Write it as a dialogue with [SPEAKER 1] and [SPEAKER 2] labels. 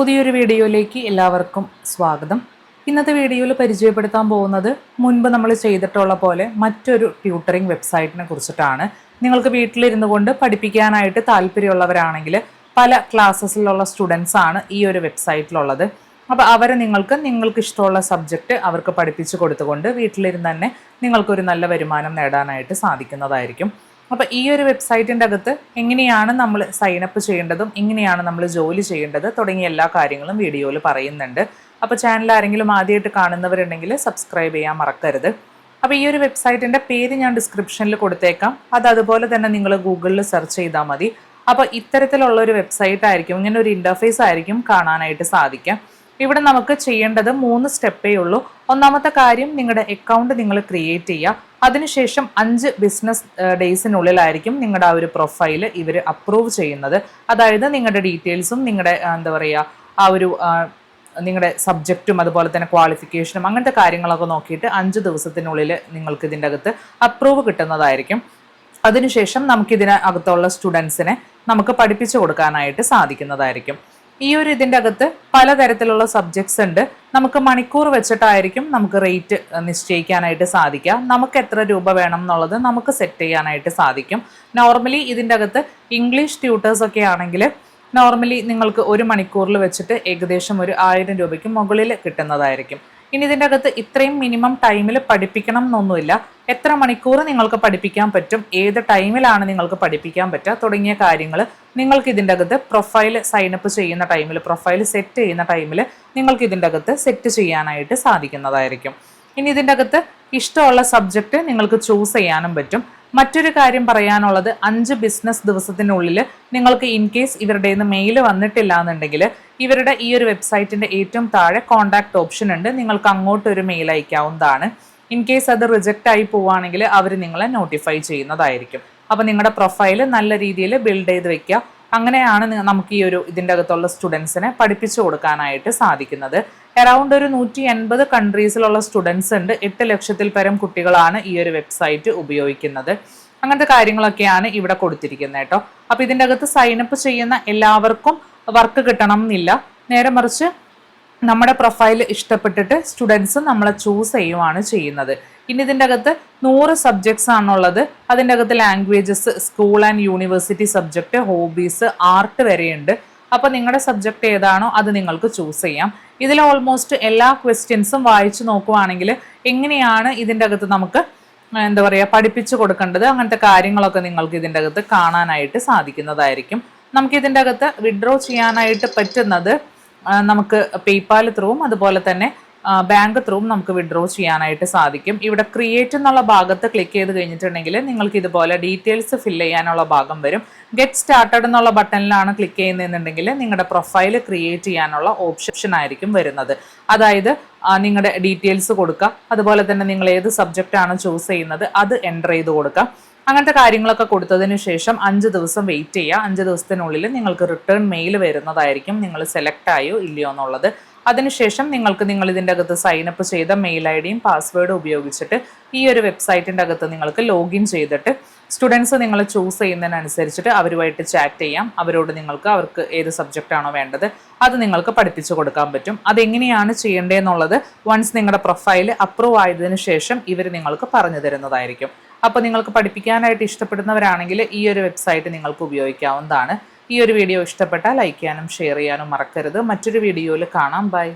[SPEAKER 1] പുതിയൊരു വീഡിയോയിലേക്ക് എല്ലാവർക്കും സ്വാഗതം. ഇന്നത്തെ വീഡിയോയിൽ പരിചയപ്പെടുത്താൻ പോകുന്നത് മുൻപ് നമ്മൾ ചെയ്തിട്ടുള്ള പോലെ മറ്റൊരു ട്യൂട്ടറിംഗ് വെബ്സൈറ്റിനെ കുറിച്ചിട്ടാണ്. നിങ്ങൾക്ക് വീട്ടിലിരുന്നു കൊണ്ട് പഠിപ്പിക്കാനായിട്ട് താല്പര്യമുള്ളവരാണെങ്കിൽ പല ക്ലാസ്സസിലുള്ള സ്റ്റുഡൻസ് ആണ് ഈ ഒരു വെബ്സൈറ്റിലുള്ളത് അപ്പോൾ അവരെ നിങ്ങൾക്ക് നിങ്ങൾക്ക് ഇഷ്ടമുള്ള സബ്ജക്റ്റ് അവർക്ക് പഠിപ്പിച്ചു കൊടുത്തുകൊണ്ട് വീട്ടിലിരുന്ന് തന്നെ നിങ്ങൾക്കൊരു നല്ല വരുമാനം നേടാനായിട്ട് സാധിക്കുന്നതായിരിക്കും. അപ്പോൾ ഈ ഒരു വെബ്സൈറ്റിന്റെ അകത്ത് എങ്ങനെയാണ് നമ്മൾ സൈൻ അപ്പ് ചെയ്യേണ്ടതും എങ്ങനെയാണ് നമ്മൾ ജോലി ചെയ്യേണ്ടത് തുടങ്ങിയ എല്ലാ കാര്യങ്ങളും വീഡിയോയിൽ പറയുന്നുണ്ട്. അപ്പോൾ ചാനൽ ആരെങ്കിലും ആദ്യമായിട്ട് കാണുന്നവരുണ്ടെങ്കിൽ സബ്സ്ക്രൈബ് ചെയ്യാൻ മറക്കരുത്. അപ്പോൾ ഈ ഒരു വെബ്സൈറ്റിന്റെ പേര് ഞാൻ ഡിസ്ക്രിപ്ഷനിൽ കൊടുത്തേക്കാം. അത് അതുപോലെ തന്നെ നിങ്ങൾ ഗൂഗിളിൽ സെർച്ച് ചെയ്താൽ മതി. അപ്പോൾ ഇത്തരത്തിലുള്ള ഒരു വെബ്സൈറ്റ് ആയിരിക്കും ഇങ്ങനെ ഒരു ഇന്റർഫേസ് ആയിരിക്കും കാണാനായിട്ട് സാധിക്കുക. ഇവിടെ നമുക്ക് ചെയ്യേണ്ടത് മൂന്ന് സ്റ്റെപ്പേ ഉള്ളൂ. ഒന്നാമത്തെ കാര്യം നിങ്ങളുടെ അക്കൗണ്ട് നിങ്ങൾ ക്രിയേറ്റ് ചെയ്യുക. അതിനുശേഷം അഞ്ച് ബിസിനസ് ഡേയ്സിനുള്ളിലായിരിക്കും നിങ്ങളുടെ ആ ഒരു പ്രൊഫൈൽ ഇവർ അപ്രൂവ് ചെയ്യുന്നത്. അതായത് നിങ്ങളുടെ ഡീറ്റെയിൽസും നിങ്ങളുടെ എന്താ പറയുക ആ ഒരു നിങ്ങളുടെ സബ്ജക്റ്റും അതുപോലെ തന്നെ ക്വാളിഫിക്കേഷനും അങ്ങനത്തെ കാര്യങ്ങളൊക്കെ നോക്കിയിട്ട് അഞ്ച് ദിവസത്തിനുള്ളിൽ നിങ്ങൾക്ക് ഇതിന്റെ അകത്ത് അപ്രൂവ് കിട്ടുന്നതായിരിക്കും. അതിനുശേഷം നമുക്കിതിനകത്തുള്ള സ്റ്റുഡൻസിനെ നമുക്ക് പഠിപ്പിച്ചു കൊടുക്കാനായിട്ട് സാധിക്കുന്നതായിരിക്കും. ഈ ഒരു ഇതിന്റെ അകത്ത് പലതരത്തിലുള്ള സബ്ജക്ട്സ് ഉണ്ട്. നമുക്ക് മണിക്കൂർ വെച്ചിട്ടായിരിക്കും നമുക്ക് റേറ്റ് നിശ്ചയിക്കാനായിട്ട് സാധിക്കുക. നമുക്ക് എത്ര രൂപ വേണം എന്നുള്ളത് നമുക്ക് സെറ്റ് ചെയ്യാനായിട്ട് സാധിക്കും. നോർമലി ഇതിന്റെ അകത്ത് ഇംഗ്ലീഷ് ട്യൂട്ടേഴ്സ് ഒക്കെ ആണെങ്കിൽ നോർമലി നിങ്ങൾക്ക് ഒരു മണിക്കൂറിൽ വെച്ചിട്ട് ഏകദേശം ഒരു ആയിരം രൂപയ്ക്ക് മുകളിൽ കിട്ടുന്നതായിരിക്കും. ഇനി ഇതിന്റെ അകത്ത് ഇത്രയും മിനിമം ടൈമിൽ പഠിപ്പിക്കണം എന്നൊന്നുമില്ല. എത്ര മണിക്കൂർ നിങ്ങൾക്ക് പഠിപ്പിക്കാൻ പറ്റും ഏത് ടൈമിലാണ് നിങ്ങൾക്ക് പഠിപ്പിക്കാൻ പറ്റുക തുടങ്ങിയ കാര്യങ്ങൾ നിങ്ങൾക്ക് ഇതിന്റെ അകത്ത് പ്രൊഫൈൽ സൈനപ്പ് ചെയ്യുന്ന ടൈമിൽ പ്രൊഫൈൽ സെറ്റ് ചെയ്യുന്ന ടൈമിൽ നിങ്ങൾക്ക് ഇതിന്റെ അകത്ത് സെറ്റ് ചെയ്യാനായിട്ട് സാധിക്കുന്നതായിരിക്കും. ഇനി ഇതിന്റെ അകത്ത് ഇഷ്ടമുള്ള സബ്ജക്റ്റ് നിങ്ങൾക്ക് ചൂസ് ചെയ്യാനും പറ്റും. മറ്റൊരു കാര്യം പറയാനുള്ളത് അഞ്ച് ബിസിനസ് ദിവസത്തിനുള്ളിൽ നിങ്ങൾക്ക് ഇൻ കേസ് ഇവരുടെ നിന്ന് മെയിൽ വന്നിട്ടില്ല എന്നുണ്ടെങ്കിൽ ഇവരുടെ ഈ ഒരു വെബ്സൈറ്റിന്റെ ഏറ്റവും താഴെ കോൺടാക്ട് ഓപ്ഷൻ ഉണ്ട്. നിങ്ങൾക്ക് അങ്ങോട്ട് ഒരു മെയിൽ അയക്കാവുന്നതാണ്. ഇൻ കേസ് അത് റിജക്റ്റ് ആയി പോവുകയാണെങ്കിൽ അവർ നിങ്ങളെ നോട്ടിഫൈ ചെയ്യുന്നതായിരിക്കും. അപ്പോൾ നിങ്ങളുടെ പ്രൊഫൈൽ നല്ല രീതിയിൽ ബിൽഡ് ചെയ്ത് വെക്കുക അങ്ങനെയാണ് നമുക്ക് ഈ ഒരു ഇതിന്റെ അകത്തുള്ള സ്റ്റുഡൻസിനെ പഠിപ്പിച്ചു കൊടുക്കാനായിട്ട് സാധിക്കുന്നത്. അറൗണ്ട് ഒരു നൂറ്റി എൺപത് കൺട്രീസിലുള്ള സ്റ്റുഡൻസ് ഉണ്ട്. എട്ട് ലക്ഷത്തിൽ പരം കുട്ടികളാണ് ഈ ഒരു വെബ്സൈറ്റ് ഉപയോഗിക്കുന്നത്. അങ്ങനത്തെ കാര്യങ്ങളൊക്കെയാണ് ഇവിടെ കൊടുത്തിരിക്കുന്നത് കേട്ടോ അപ്പോൾ ഇതിന്റെ അകത്ത് സൈനപ്പ് ചെയ്യുന്ന എല്ലാവർക്കും വർക്ക് കിട്ടണം എന്നില്ല. നേരെ മറിച്ച് നമ്മുടെ പ്രൊഫൈൽ ഇഷ്ടപ്പെട്ടിട്ട് സ്റ്റുഡൻസ് നമ്മളെ ചൂസ് ചെയ്യുവാണ് ചെയ്യുന്നത്. ഇനി ഇതിന്റെ അകത്ത് നൂറ് സബ്ജക്ട്സ് ആണുള്ളത്. അതിന്റെ അകത്ത് languages school and university subject hobbies art വരെയുണ്ട്. അപ്പോൾ നിങ്ങളുടെ സബ്ജക്റ്റ് ഏതാണോ അത് നിങ്ങൾക്ക് ചൂസ് ചെയ്യാം. ഇതിൽ ഓൾമോസ്റ്റ് എല്ലാ ക്വസ്റ്റ്യൻസും വായിച്ചു നോക്കുവാണെങ്കിൽ എങ്ങനെയാണ് ഇതിന്റെ അകത്ത് നമുക്ക് എന്താ പറയുക പഠിപ്പിച്ചു കൊടുക്കേണ്ടത്? അങ്ങനത്തെ കാര്യങ്ങളൊക്കെ നിങ്ങൾക്ക് ഇതിന്റെ അകത്ത് കാണാനായിട്ട് സാധിക്കുന്നതായിരിക്കും. നമുക്ക് ഇതിന്റെ അകത്ത് വിഡ്രോ ചെയ്യാനായിട്ട് പറ്റുന്നത് നമുക്ക് പേയ്പാൽ ത്രൂവും അതുപോലെ തന്നെ ബാങ്ക് ത്രൂവും നമുക്ക് വിഡ്രോ ചെയ്യാനായിട്ട് സാധിക്കും. ഇവിടെ ക്രിയേറ്റ് എന്നുള്ള ഭാഗത്ത് ക്ലിക്ക് ചെയ്ത് കഴിഞ്ഞിട്ടുണ്ടെങ്കിൽ നിങ്ങൾക്ക് ഇതുപോലെ ഡീറ്റെയിൽസ് ഫിൽ ചെയ്യാനുള്ള ഭാഗം വരും. ഗെറ്റ് സ്റ്റാർട്ടഡ് എന്നുള്ള ബട്ടണിലാണ് ക്ലിക്ക് ചെയ്യുന്നതെന്നുണ്ടെങ്കിൽ നിങ്ങളുടെ പ്രൊഫൈൽ ക്രിയേറ്റ് ചെയ്യാനുള്ള ഓപ്ഷൻ ആയിരിക്കും വരുന്നത്. അതായത് നിങ്ങളുടെ ഡീറ്റെയിൽസ് കൊടുക്കുക അതുപോലെ തന്നെ നിങ്ങൾ ഏത് സബ്ജക്റ്റാണ് ചൂസ് ചെയ്യുന്നത് അത് എന്റർ ചെയ്ത് കൊടുക്കുക അങ്ങനത്തെ കാര്യങ്ങളൊക്കെ കൊടുത്തതിന് ശേഷം അഞ്ച് ദിവസം വെയിറ്റ് ചെയ്യുക. അഞ്ച് ദിവസത്തിനുള്ളിൽ നിങ്ങൾക്ക് റിട്ടേൺ മെയിൽ വരുന്നതായിരിക്കും. നിങ്ങൾ സെലക്ട് ആയോ ഇല്ലയോ എന്നുള്ളത്. അതിനുശേഷം നിങ്ങൾക്ക് നിങ്ങൾ ഇതിന്റെ അകത്ത് സൈനപ്പ് ചെയ്ത മെയിൽ ഐ ഡിയും പാസ്വേഡും ഉപയോഗിച്ചിട്ട് ഈ ഒരു വെബ്സൈറ്റിന്റെ അകത്ത് നിങ്ങൾക്ക് ലോഗിൻ ചെയ്തിട്ട് സ്റ്റുഡൻസ് നിങ്ങൾ ചൂസ് ചെയ്യുന്നതിനനുസരിച്ചിട്ട് അവരുമായിട്ട് ചാറ്റ് ചെയ്യാം. അവരോട് നിങ്ങൾക്ക് അവർക്ക് ഏത് സബ്ജക്റ്റ് ആണോ വേണ്ടത് അത് നിങ്ങൾക്ക് പഠിപ്പിച്ചു കൊടുക്കാൻ പറ്റും. അതെങ്ങനെയാണ് ചെയ്യേണ്ടതെന്നുള്ളത് വൺസ് നിങ്ങളുടെ പ്രൊഫൈൽ അപ്രൂവ് ആയതിനു ശേഷം ഇവർ നിങ്ങൾക്ക് പറഞ്ഞു തരുന്നതായിരിക്കും. അപ്പോൾ നിങ്ങൾക്ക് പഠിപ്പിക്കാനായിട്ട് ഇഷ്ടപ്പെടുന്നവരാണെങ്കിൽ ഈ ഒരു വെബ്സൈറ്റ് നിങ്ങൾക്ക് ഉപയോഗിക്കാവുന്നതാണ്. ഈ ഒരു വീഡിയോ ഇഷ്ടപ്പെട്ടാൽ ലൈക്ക് ചെയ്യാനും ഷെയർ ചെയ്യാനും മറക്കരുത്. മറ്റൊരു വീഡിയോയിൽ കാണാം. ബൈ